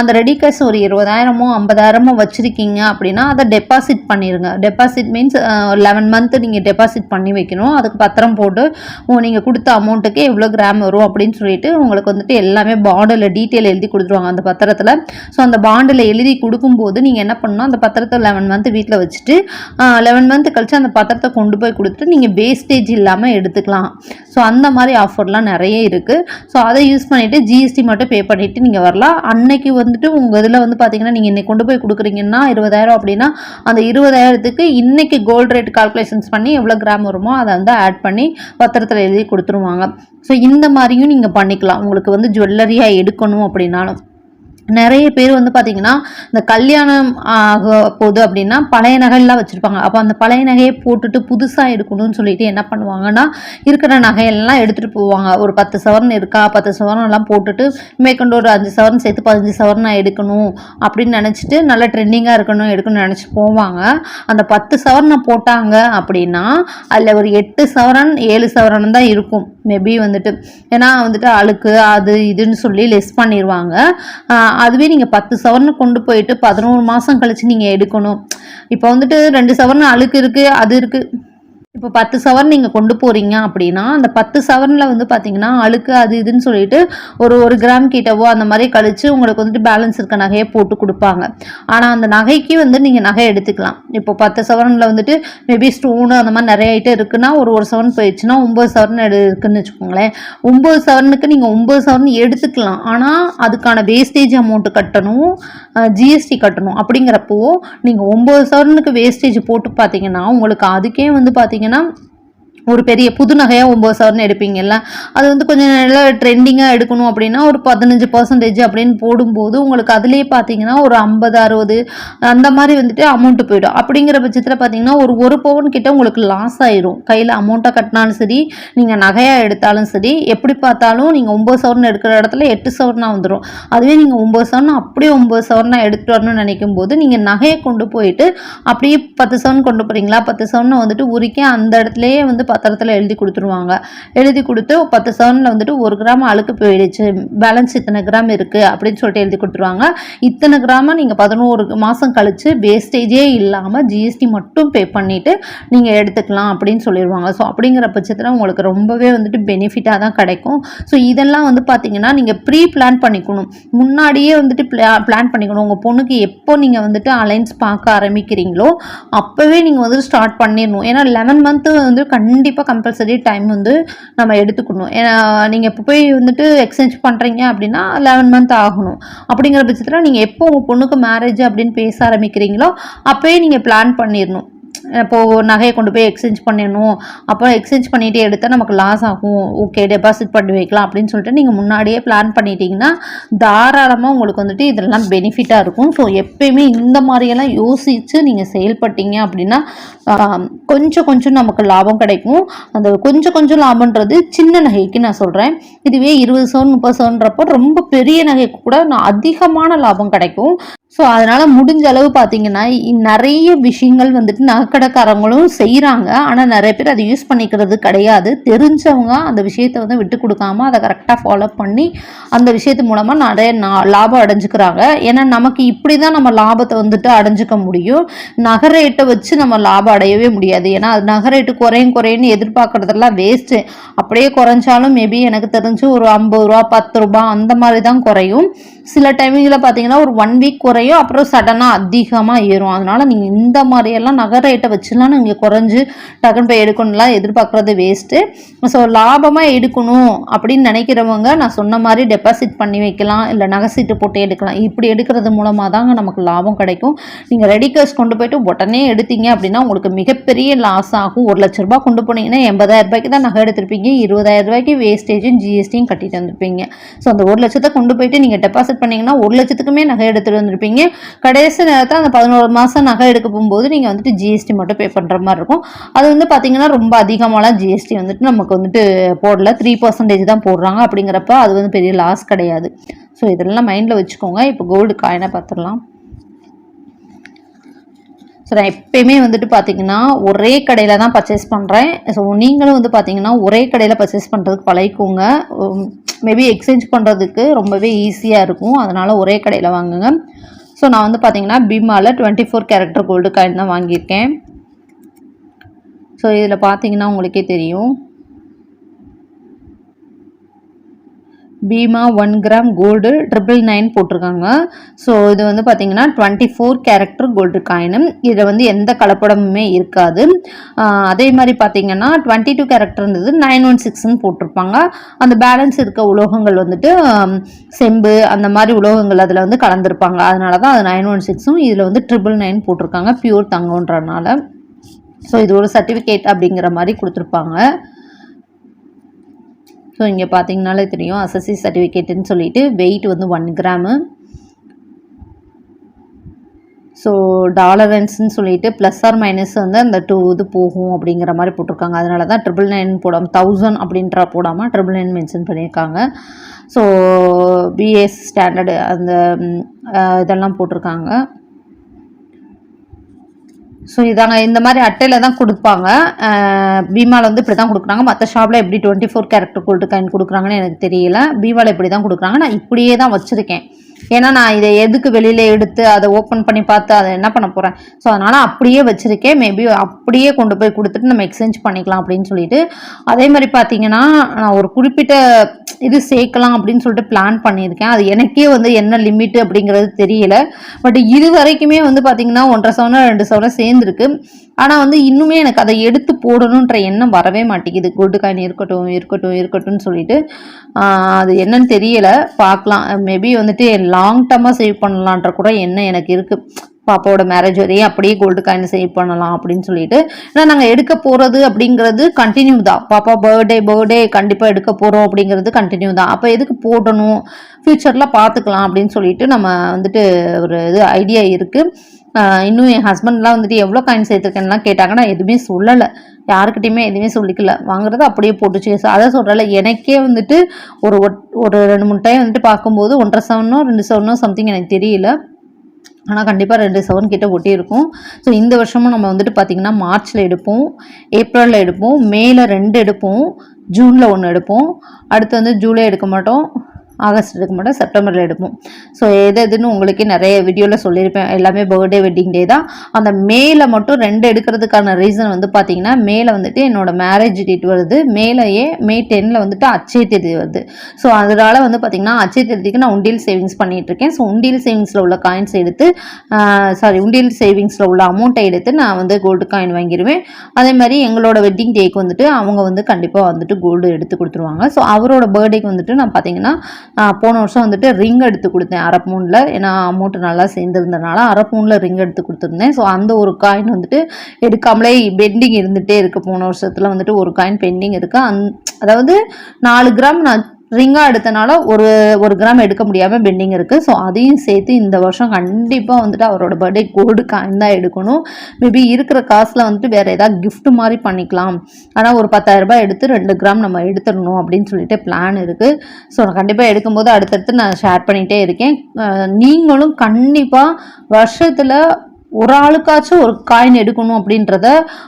அந்த ரெடி கேஷ் ஒரு இருபதாயிரமோ ஐம்பதாயிரமோ வச்சுருக்கீங்க அப்படின்னா அதை டெபாசிட் பண்ணிடுங்க டெபாசிட் மீன்ஸ் லெவன் மந்த்து நீங்கள் டெபாசிட் பண்ணி வைக்கணும். அதுக்கு பத்திரம் போட்டு நீங்கள் கொடுத்த அமௌண்ட்டுக்கு எவ்வளோ கிராம் வரும் அப்படின்னு சொல்லிட்டு உங்களுக்கு வந்துட்டு எல்லாமே பார்டரில் டீட்டெயில் எழுதி கொடுத்துருவாங்க. அந்த பத்திரத்தில். ஸோ அந்த பாண்டில் எழுதி கொடுக்கும்போது நீங்கள் என்ன பண்ணணும்? அந்த பத்திரத்தை லெவன் மந்த் வீட்டில் வச்சுட்டு லெவன் மந்த் கழித்து அந்த பத்திரத்தை கொண்டு போய் கொடுத்துட்டு நீங்கள் வேஸ்டேஜ் இல்லாமல் எடுத்துக்கலாம். ஸோ அந்த மாதிரி ஆஃபர்லாம் நிறைய இருக்குது ஸோ அதை யூஸ் பண்ணிவிட்டு ஜிஎஸ்டி மட்டும் பே பண்ணிவிட்டு நீங்கள் வரலாம். அன்னைக்கு வந்துட்டு உங்கள் இதில் வந்து பார்த்தீங்கன்னா நீங்கள் இன்னைக்கு கொண்டு போய் கொடுக்குறீங்கன்னா இருபதாயிரம் அப்படின்னா அந்த இருபதாயிரத்துக்கு இன்றைக்கி கோல்டு ரேட் கால்குலேஷன்ஸ் பண்ணி எவ்வளோ கிராம் வருமோ அதை வந்து ஆட் பண்ணி பத்திரத்தில் எழுதி கொடுத்துருவாங்க. ஸோ இந்த மாதிரியும் நீங்கள் பண்ணிக்கலாம். உங்களுக்கு வந்து ஜுவல்லரியாக எடுக்கணும் அப்படின்னாலும். நிறைய பேர் வந்து பார்த்தீங்கன்னா இந்த கல்யாணம் ஆக போகுது அப்படின்னா பழைய நகையெல்லாம் வச்சுருப்பாங்க. அப்போ அந்த பழைய நகையை போட்டுட்டு புதுசாக எடுக்கணும்னு சொல்லிட்டு என்ன பண்ணுவாங்கன்னா இருக்கிற நகையெல்லாம் எடுத்துகிட்டு போவாங்க. ஒரு பத்து சவரன் இருக்கா? பத்து சவரன் எல்லாம் போட்டுட்டு மேற்கொண்டு ஒரு அஞ்சு சவரன் சேர்த்து பதினஞ்சு சவரன் நான் எடுக்கணும் அப்படின்னு நினச்சிட்டு நல்லா ட்ரெண்டிங்காக இருக்கணும் எடுக்கணும்னு நினச்சி போவாங்க. அந்த பத்து சவரனை போட்டாங்க அப்படின்னா அதில் ஒரு எட்டு சவரன் ஏழு சவரன் தான் இருக்கும். மேபி வந்துட்டு ஏன்னா வந்துட்டு அழுக்கு அது இதுன்னு சொல்லி லெஸ் பண்ணிடுவாங்க அதுவே நீங்கள் பத்து சவரனை கொண்டு போயிட்டு பதினோரு மாதம் கழித்து நீங்கள் எடுக்கணும். இப்போ வந்துட்டு ரெண்டு சவரன் அழுக்கு இருக்குது அது இருக்குது இப்போ பத்து சவரன் நீங்கள் கொண்டு போகிறீங்க அப்படின்னா அந்த பத்து சவரில் வந்து பார்த்தீங்கன்னா அழுக்கு அது இதுன்னு சொல்லிட்டு ஒரு ஒரு கிராம் கிட்டவோ அந்த மாதிரி கழித்து உங்களுக்கு வந்துட்டு பேலன்ஸ் இருக்க நகையை போட்டு கொடுப்பாங்க. ஆனால் அந்த நகைக்கு வந்து நீங்கள் நகை எடுத்துக்கலாம். இப்போ பத்து சவரனில் வந்துட்டு மேபி ஸ்டோனு அந்த மாதிரி நிறைய ஐட்டம் இருக்குன்னா ஒரு ஒரு சவரன் போயிடுச்சுன்னா ஒம்பது சவரன் எடு இருக்குன்னு வச்சுக்கோங்களேன். ஒம்பது சவரனுக்கு நீங்கள் ஒம்பது சவரன் எடுத்துக்கலாம். ஆனால் அதுக்கான வேஸ்டேஜ் அமௌண்ட் கட்டணும் ஜிஎஸ்டி கட்டணும். அப்படிங்கிறப்போ நீங்கள் ஒம்பது சவரனுக்கு வேஸ்டேஜ் போட்டு பார்த்தீங்கன்னா உங்களுக்கு அதுக்கே வந்து பார்த்தீங்கன்னா பார்த்தீங்கன்னா ஒரு பெரிய புது நகையாக ஒம்பது சவரன் எடுப்பீங்கல்ல? அது வந்து கொஞ்சம் நல்லா ட்ரெண்டிங்காக எடுக்கணும் அப்படின்னா ஒரு பதினஞ்சு பர்சன்டேஜ் அப்படின்னு போடும்போது உங்களுக்கு அதுலேயே பார்த்தீங்கன்னா ஒரு ஐம்பது அறுபது அந்த மாதிரி வந்துட்டு அமௌண்ட்டு போயிடும். அப்படிங்கிற பட்சத்தில் பார்த்தீங்கன்னா ஒரு ஒரு பவுன் கிட்ட உங்களுக்கு லாஸ் ஆயிரும். கையில் அமௌண்ட்டாக கட்டினாலும் சரி நீங்கள் நகையாக எடுத்தாலும் சரி எப்படி பார்த்தாலும் நீங்கள் ஒம்பது சவரன் எடுக்கிற இடத்துல எட்டு சவரனாக வந்துடும் அதுவே நீங்கள் ஒம்பது சவரன் அப்படியே ஒம்பது சவரனாக எடுத்துகிட்டு வரணும்னு நினைக்கும் போது நீங்கள் நகையை கொண்டு போயிட்டு அப்படியே பத்து சவரன் கொண்டு போகிறீங்களா பத்து சவரனை வந்துட்டு உரிக்க அந்த இடத்துலையே வந்து பத்திரத்தில் எழுதி கொடுத்துருவாங்க. எழுதி கொடுத்து பத்து சவரனில் வந்துட்டு ஒரு கிராம் அழுக்கு போயிடுச்சு. பேலன்ஸ் இத்தனை கிராம் இருக்குது அப்படின்னு சொல்லிட்டு எழுதி கொடுத்துருவாங்க. இத்தனை கிராம நீங்கள் பதினோரு மாதம் கழித்து வேஸ்டேஜே இல்லாமல் ஜிஎஸ்டி மட்டும் பே பண்ணிவிட்டு நீங்கள் எடுத்துக்கலாம் அப்படின்னு சொல்லிடுவாங்க ஸோ அப்படிங்கிற பட்சத்தில் உங்களுக்கு ரொம்பவே வந்துட்டு பெனிஃபிட்டாக தான் கிடைக்கும். ஸோ இதெல்லாம் வந்து பார்த்தீங்கன்னா நீங்கள் ப்ரீ பிளான் பண்ணிக்கணும். முன்னாடியே வந்துட்டு பிளான் பண்ணிக்கணும். உங்கள் பொண்ணுக்கு எப்போ நீங்கள் வந்துட்டு அலைன்ஸ் பார்க்க ஆரம்பிக்கிறீங்களோ அப்போவே நீங்கள் வந்து ஸ்டார்ட் பண்ணிடணும். ஏன்னா லெவன் மந்த்து வந்து கண்டிப்பாக கண்டிப்பாக கம்பல்சரி டைம் வந்து நம்ம எடுத்துக்கணும். ஏன்னா நீங்கள் இப்போ போய் வந்துட்டு எக்ஸ்சேஞ்ச் பண்ணுறீங்க அப்படின்னா லெவன் மந்த் ஆகணும். அப்படிங்கிற பட்சத்தில் நீங்கள் எப்போ உங்கள் பொண்ணுக்கு மேரேஜ் அப்படின்னு பேச ஆரம்பிக்கிறீங்களோ அப்போயே நீங்கள் பிளான் பண்ணிடணும். இப்போது நகையை கொண்டு போய் எக்ஸ்சேஞ்ச் பண்ணிடணும். அப்புறம் எக்ஸ்சேஞ்ச் பண்ணிகிட்டே எடுத்தால் நமக்கு லாஸ் ஆகும். ஓகே டெபாசிட் பண்ணி வைக்கலாம் அப்படின்னு சொல்லிட்டு நீங்கள் முன்னாடியே பிளான் பண்ணிட்டீங்கன்னா தாராளமாக உங்களுக்கு வந்துட்டு இதெல்லாம் பெனிஃபிட்டாக இருக்கும். ஸோ எப்பயுமே இந்த மாதிரியெல்லாம் யோசித்து நீங்கள் செயல்பட்டீங்க அப்படின்னா கொஞ்சம் கொஞ்சம் நமக்கு லாபம் கிடைக்கும். அந்த கொஞ்சம் கொஞ்சம் லாபன்றது சின்ன நகைக்கு நான் சொல்கிறேன் இதுவே இருபது சவன் முப்பது சவன்றப்போ ரொம்ப பெரிய நகைக்கு கூட நான் அதிகமான லாபம் கிடைக்கும். ஸோ அதனால் முடிஞ்ச அளவு பார்த்தீங்கன்னா நிறைய விஷயங்கள் வந்துட்டு நகைக்கடைக்காரங்களும் செய்கிறாங்க ஆனால் நிறைய பேர் அதை யூஸ் பண்ணிக்கிறது கிடையாது. தெரிஞ்சவங்க அந்த விஷயத்தை வந்து விட்டு கொடுக்காம அதை கரெக்டாக ஃபாலோ பண்ணி அந்த விஷயத்து மூலமாக நிறைய நா- லாபம் அடைஞ்சுக்கிறாங்க. ஏன்னா நமக்கு இப்படி தான் நம்ம லாபத்தை வந்துட்டு அடைஞ்சிக்க முடியும். நகை ரேட்டை வச்சு நம்ம லாபம் அடையவே முடியாது. ஏன்னா அது நகை ரேட்டு குறையும் குறையுன்னு எதிர்பார்க்குறதெல்லாம் வேஸ்ட்டு அப்படியே குறைஞ்சாலும் மேபி எனக்கு தெரிஞ்சு ஒரு ஐம்பது ரூபா பத்து ரூபா அந்த மாதிரி தான் குறையும். சில டைமிங்கில் பார்த்தீங்கன்னா ஒரு ஒன் வீக் குறையும். அப்புறம் சடனாக அதிகமாக ஏறும். அதனால் நீங்கள் இந்த மாதிரியெல்லாம் நகை ரேட்டை வச்சுலாம் நீங்கள் குறைஞ்சி டக்குன்னு போய் எடுக்கணும்லாம் எதிர்பார்க்குறது வேஸ்ட்டு ஸோ லாபமாக எடுக்கணும் அப்படின்னு நினைக்கிறவங்க நான் சொன்ன மாதிரி டெபாசிட் பண்ணி வைக்கலாம். இல்லை நகை சீட்டு போட்டு எடுக்கலாம். இப்படி எடுக்கிறது மூலமாக தாங்க நமக்கு லாபம் கிடைக்கும். நீங்கள் ரெடி கேஷ் கொண்டு போயிட்டு உடனே எடுத்தீங்க அப்படின்னா உங்களுக்கு மிகப்பெரிய லாஸ் ஆகும். ஒரு லட்ச ரூபா கொண்டு போனீங்கன்னா எண்பதாயிரம் ரூபாய்க்கு தான் நகை எடுத்திருப்பீங்க. இருபதாயிரம் ரூபாய்க்கு வேஸ்டேஜும் ஜிஎஸ்டியும் கட்டிட்டு வந்திருப்பீங்க. ஸோ அந்த ஒரு லட்சத்தை கொண்டு போயிட்டு நீங்கள் டெபாசிட் பண்ணீங்கன்னா ஒரு லட்சத்துக்குமே நகை எடுத்துகிட்டு வந்திருப்பீங்க. கடைசி நேரத்தில் அந்த பதினோரு மாதம் நகை எடுக்க போகும்போது நீங்கள் வந்துட்டு ஜிஎஸ்டி மட்டும் பே பண்ணுற மாதிரி இருக்கும். அது வந்து பார்த்தீங்கன்னா ரொம்ப அதிகமாலாம் ஜிஎஸ்டி வந்துட்டு நமக்கு வந்துட்டு போடல. த்ரீ பர்சன்டேஜ் தான் போடுறாங்க அப்படிங்கிறப்ப அது வந்து பெரிய லாஸ் கிடையாது. ஸோ இதெல்லாம் மைண்டில் வச்சுக்கோங்க. இப்போ கோல்டு காயினை பார்த்துடலாம் ஸோ நான் எப்பயுமே வந்துட்டு பார்த்தீங்கன்னா ஒரே கடையில் தான் பர்ச்சேஸ் பண்ணுறேன் ஸோ நீங்களும் வந்து பார்த்தீங்கன்னா ஒரே கடையில் பர்ச்சேஸ் பண்ணுறதுக்கு பழகிக்கோங்க. Um, மேபி எக்ஸ்சேஞ்ச் பண்ணுறதுக்கு ரொம்பவே ஈஸியாக இருக்கும். அதனால் ஒரே கடையில் வாங்குங்க. ஸோ நான் வந்து பார்த்தீங்கன்னா பீமாவில் twenty four carat gold coin தான் வாங்கியிருக்கேன். ஸோ இதில் பார்த்தீங்கன்னா உங்களுக்கே தெரியும். Bhima one gram gold triple nine போட்டிருக்காங்க. ஸோ இது வந்து பார்த்தீங்கன்னா டுவெண்ட்டி ஃபோர் கேரக்டர் கோல்டு காயினும் இதில் வந்து எந்த கலப்படமுமே இருக்காது. அதே மாதிரி பார்த்தீங்கன்னா டுவெண்ட்டி டூ கேரக்டர் இருந்தது நைன் ஒன் சிக்ஸ்னு போட்டிருப்பாங்க. அந்த பேலன்ஸ் இருக்க உலோகங்கள் வந்துட்டு செம்பு அந்த மாதிரி உலோகங்கள் அதில் வந்து கலந்துருப்பாங்க. அதனால தான் அது நைன் ஒன் சிக்ஸும் இதில் வந்து ட்ரிபிள் நைன் போட்டிருக்காங்க பியூர் தங்கன்றனால ஸோ இது ஒரு சர்டிஃபிகேட் அப்படிங்கிற மாதிரி கொடுத்துருப்பாங்க. ஸோ இங்கே பார்த்தீங்கனாலே தெரியும் அசஸ்சி சர்டிஃபிகேட்டுன்னு சொல்லிட்டு வெயிட் வந்து ஒன் கிராமு ஸோ டாலரன்ஸ்னு சொல்லிட்டு ப்ளஸ் ஆர் மைனஸ் வந்து அந்த டூ இது போகும் அப்படிங்கிற மாதிரி போட்டிருக்காங்க. அதனால தான் ட்ரிபிள் நைன் போடாமல் தௌசண்ட் அப்படின்ற போடாமல் ட்ரிபிள் நைன் மென்ஷன் பண்ணியிருக்காங்க. ஸோ பிஎஸ் ஸ்டாண்டர்டு அந்த இதெல்லாம் போட்டிருக்காங்க. ஸோ இதாங்க இந்த மாதிரி அட்டையில் தான் கொடுப்பாங்க. பீமாவில் வந்து இப்படி தான் கொடுக்குறாங்க. மற்ற ஷாப்பில் எப்படி twenty four character gold coin கொடுக்குறாங்கன்னு எனக்கு தெரியல. பீமாவில் இப்படி தான் கொடுக்குறாங்க. நான் இப்படியே தான் வச்சுருக்கேன். ஏன்னா நான் இதை எதுக்கு வெளியில் எடுத்து அதை ஓப்பன் பண்ணி பார்த்து அதை என்ன பண்ண போகிறேன் ஸோ அதனால் அப்படியே வச்சுருக்கேன். மேபி அப்படியே கொண்டு போய் கொடுத்துட்டு நம்ம எக்ஸ்சேஞ்ச் பண்ணிக்கலாம் அப்படின்னு சொல்லிட்டு. அதே மாதிரி பார்த்தீங்கன்னா நான் ஒரு குறிப்பிட்ட இது சேர்க்கலாம் அப்படின்னு சொல்லிட்டு பிளான் பண்ணியிருக்கேன். அது எனக்கே வந்து என்ன லிமிட் அப்படிங்கிறது தெரியல. பட் இது வரைக்குமே வந்து பார்த்தீங்கன்னா ஒன்றரை சவரம் ரெண்டு சவரம் சேர்ந்துருக்கு. ஆனால் வந்து இன்னுமே எனக்கு அதை எடுத்து போடணுன்ற எண்ணம் வரவே மாட்டேங்குது. கோல்டு காயின் இருக்கட்டும் இருக்கட்டும் இருக்கட்டும்னு சொல்லிட்டு. அது என்னன்னு தெரியலை. பார்க்கலாம். மேபி வந்துட்டு லாங் டர்மாக சேவ் பண்ணலான்ற கூட எண்ணம் எனக்கு இருக்குது பாப்பாவோட மேரேஜ் வரையும் அப்படியே கோல்டு காயின் சேவ் பண்ணலாம் அப்படின்னு சொல்லிட்டு. ஏன்னா நாங்கள் எடுக்க போகிறது அப்படிங்கிறது கண்டினியூ தான். பாப்பா பர்த்டே பர்த்டே கண்டிப்பாக எடுக்க போகிறோம் அப்படிங்கிறது கண்டினியூ தான். அப்போ எதுக்கு போடணும்? ஃப்யூச்சரில் பார்த்துக்கலாம் அப்படின்னு சொல்லிட்டு நம்ம வந்துட்டு ஒரு இது ஐடியா இருக்குது இன்னும் என் ஹஸ்பண்ட்லாம் வந்துட்டு எவ்வளோ காயின் சேர்த்துருக்கேன்லாம் கேட்டாங்க. நான் எதுவுமே சொல்லலை. யாருக்கிட்டையுமே எதுவுமே சொல்லிக்கல. வாங்குறது அப்படியே போட்டுச்சு. அதை அதான் சொல்கிறல எனக்கே வந்துட்டு ஒரு ஒட்- ஒரு ரெண்டு மூணு டைம் வந்துட்டு பார்க்கும்போது ஒன்றரை செவனோ ரெண்டு செவனோ சம்திங் எனக்கு தெரியல. ஆனால் கண்டிப்பாக ரெண்டு செவன் கிட்ட ஒட்டியிருக்கும் ஸோ இந்த வருஷமும் நம்ம வந்துட்டு பார்த்திங்கன்னா மார்ச்சில் எடுப்போம் ஏப்ரலில் எடுப்போம் மேல ரெண்டு எடுப்போம் ஜூனில் ஒன்று எடுப்போம். அடுத்து வந்து ஜூலை எடுக்க மாட்டோம். ஆகஸ்ட் எடுக்க மாட்டோம் செப்டம்பரில் எடுப்போம். ஸோ எது எதுன்னு உங்களுக்கே நிறைய வீடியோவில் சொல்லியிருப்பேன். எல்லாமே பர்த்டே வெட்டிங் டே தான். அந்த மேல மட்டும் ரெண்டு எடுக்கிறதுக்கான ரீசன் வந்து பார்த்தீங்கன்னா மேலே வந்துட்டு என்னோட மேரேஜ் டேட் வருது. மேலேயே மே டென்னில் வந்துட்டு அச்சய தேதி வருது. ஸோ அதனால வந்து பார்த்தீங்கன்னா அச்சய தேதிக்கு நான் உண்டியல் சேவிங்ஸ் பண்ணிகிட்ருக்கேன் இருக்கேன். ஸோ உண்டியல் சேவிங்ஸில் உள்ள காயின்ஸ் எடுத்து சாரி உண்டியல் சேவிங்ஸில் உள்ள அமௌண்ட்டை எடுத்து நான் வந்து கோல்டு காயின் வாங்கிடுவேன் அதே மாதிரி எங்களோட வெட்டிங் டேக்கு வந்துட்டு அவங்க வந்து கண்டிப்பாக வந்துட்டு கோல்டு எடுத்து கொடுத்துருவாங்க. ஸோ அவரோட பர்த்டேக்கு வந்துட்டு நான் பார்த்தீங்கன்னா போன வருஷம் வந்துட்டு ரிங் எடுத்து கொடுத்தேன் அரை பவுனில் ஏன்னா அமௌண்ட் நல்லா சேர்ந்துருந்தனால அரை பவுனில் ரிங் எடுத்து கொடுத்துருந்தேன். ஸோ அந்த ஒரு காயின் வந்துட்டு எடுக்காமலே பெண்டிங் இருந்துகிட்டே இருக்குது போன வருஷத்தில் வந்துட்டு ஒரு காயின் பெண்டிங் இருக்குது அந் அதாவது நாலு கிராம் நான் ரிங்காக எடுத்தனால ஒரு ஒரு கிராம் எடுக்க முடியாமல் பெண்டிங் இருக்குது ஸோ அதையும் சேர்த்து இந்த வருஷம் கண்டிப்பாக வந்துட்டு அவரோட பர்த்டே கோல்டு காயின் தான் எடுக்கணும். மேபி இருக்கிற காசில் வந்துட்டு வேறு ஏதாவது கிஃப்ட் மாதிரி பண்ணிக்கலாம். ஆனால் ஒரு பத்தாயிரரூபா எடுத்து ரெண்டு கிராம் நம்ம எடுத்துடணும் அப்படின்னு சொல்லிட்டு பிளான் இருக்குது ஸோ நான் கண்டிப்பாக எடுக்கும்போது அடுத்தடுத்து நான் ஷேர் பண்ணிகிட்டே இருக்கேன். நீங்களும் கண்டிப்பாக வருஷத்தில் ஒரு ஆளுக்காச்சும் ஒரு காயின் எடுக்கணும் அப்படின்றத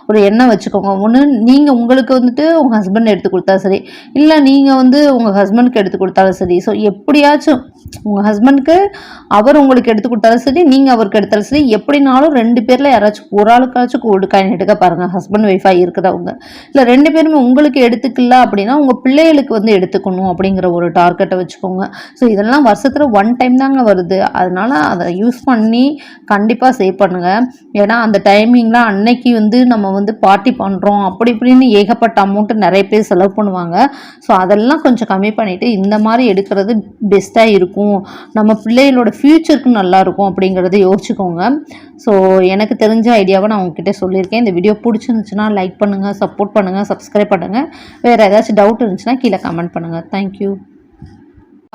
ஒரு எண்ணம் வச்சுக்கோங்க. ஒன்று நீங்கள் உங்களுக்கு வந்துட்டு உங்கள் ஹஸ்பண்ட் எடுத்து கொடுத்தா சரி இல்லை நீங்கள் வந்து உங்கள் ஹஸ்பண்ட்க்கு எடுத்து கொடுத்தாலும் சரி. ஸோ எப்படியாச்சும் உங்கள் ஹஸ்பண்ட்க்கு அவர் உங்களுக்கு எடுத்து கொடுத்தாலும் சரி நீங்கள் அவருக்கு எடுத்தாலும் சரி எப்படினாலும் ரெண்டு பேரில் யாராச்சும் ஒரு ஆளுக்காச்சும் ஒரு காயின் எடுக்க பாருங்கள் ஹஸ்பண்ட் ஒய்ஃபாக இருக்கிறவங்க. இல்லை ரெண்டு பேருமே உங்களுக்கு எடுத்துக்கல அப்படின்னா உங்கள் பிள்ளைகளுக்கு வந்து எடுத்துக்கணும் அப்படிங்கிற ஒரு டார்கெட்டை வச்சுக்கோங்க. ஸோ இதெல்லாம் வருஷத்தில் ஒன் டைம் தாங்க வருது. அதனால் அதை யூஸ் பண்ணி கண்டிப்பாக சேவ் பண்ணுங்க ஏன்னா அந்த டைமிங்லாம் அன்னைக்கு வந்து நம்ம வந்து பார்ட்டி பண்ணுறோம் அப்படி இப்படின்னு ஏகப்பட்ட அமௌண்ட்டு நிறைய பேர் செலவு பண்ணுவாங்க. ஸோ அதெல்லாம் கொஞ்சம் கம்மி பண்ணிவிட்டு இந்த மாதிரி எடுக்கிறது பெஸ்ட்டாக இருக்கும். நம்ம பிள்ளைகளோட ஃப்யூச்சருக்கு நல்லா இருக்கும் அப்படிங்கிறத யோசிச்சுக்கோங்க. ஸோ எனக்கு தெரிஞ்ச ஐடியாவை நான் உங்ககிட்ட சொல்லியிருக்கேன். இந்த வீடியோ பிடிச்சிருந்துச்சுன்னா லைக் பண்ணுங்கள் சப்போர்ட் பண்ணுங்கள் சப்ஸ்கிரைப் பண்ணுங்கள் வேறு ஏதாச்சும் டவுட் இருந்துச்சுன்னா கீழே கமெண்ட் பண்ணுங்கள் தேங்க்யூ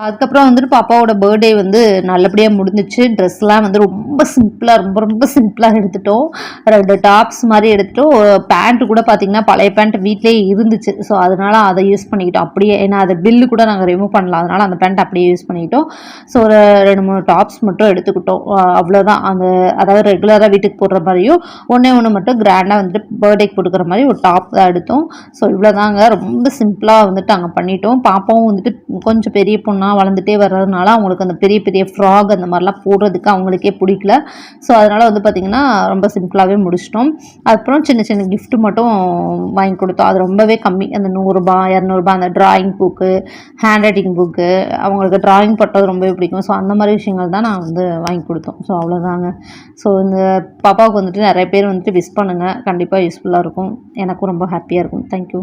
அதுக்கப்புறம் வந்துட்டு பாப்பாவோட பர்த்டே வந்து நல்லபடியாக முடிஞ்சிச்சு. ட்ரெஸ்லாம் வந்து ரொம்ப சிம்பிளாக ரொம்ப ரொம்ப சிம்பிளாக எடுத்துட்டோம். ரெண்டு டாப்ஸ் மாதிரி எடுத்துட்டோம். பேண்ட்டு கூட பார்த்தீங்கன்னா பழைய பேண்ட் வீட்டிலேயே இருந்துச்சு. ஸோ அதனால் அதை யூஸ் பண்ணிக்கிட்டோம். அப்படியே ஏன்னா அதை பில்லு கூட நாங்கள் ரிமூவ் பண்ணலாம் அதனால் அந்த பேண்ட் அப்படியே யூஸ் பண்ணிக்கிட்டோம். ஸோ ஒரு ரெண்டு மூணு டாப்ஸ் மட்டும் எடுத்துக்கிட்டோம். அவ்வளோதான் அந்த அதாவது ரெகுலராக வீட்டுக்கு போடுற மாதிரியும் ஒன்றே ஒன்று மட்டும் கிராண்டாக வந்துட்டு பர்த்டேக்கு போட்டுக்கிற மாதிரி ஒரு டாப் தான் எடுத்தோம். ஸோ இவ்வளோதாங்க ரொம்ப சிம்பிளாக வந்துட்டு அங்கே பண்ணிட்டோம். பாப்பாவும் வந்துட்டு கொஞ்சம் பெரிய பொண்ணாக கொஞ்சமாக வளர்ந்துட்டே வர்றதுனால அவங்களுக்கு அந்த பெரிய பெரிய ஃப்ராக் அந்த மாதிரிலாம் போடுறதுக்கு அவங்களுக்கே பிடிக்கல. ஸோ அதனால் வந்து பார்த்திங்கன்னா ரொம்ப சிம்பிளாகவே முடிச்சிட்டோம். அப்புறம் சின்ன சின்ன கிஃப்ட் மட்டும் வாங்கி கொடுத்தோம். அது ரொம்பவே கம்மி. அந்த நூறுரூபா இரநூறுபா அந்த drawing book hand writing book அவங்களுக்கு டிராயிங் பட்டது ரொம்பவே பிடிக்கும். ஸோ அந்த மாதிரி விஷயங்கள் தான் நான் வந்து வாங்கி கொடுத்தோம். ஸோ அவ்வளோதாங்க ஸோ இந்த பாப்பாவுக்கு வந்துட்டு நிறைய பேர் வந்துட்டு விஷ் பண்ணுங்கள் கண்டிப்பாக யூஸ்ஃபுல்லாக இருக்கும். எனக்கும் ரொம்ப ஹாப்பியாக இருக்கும். தேங்க்யூ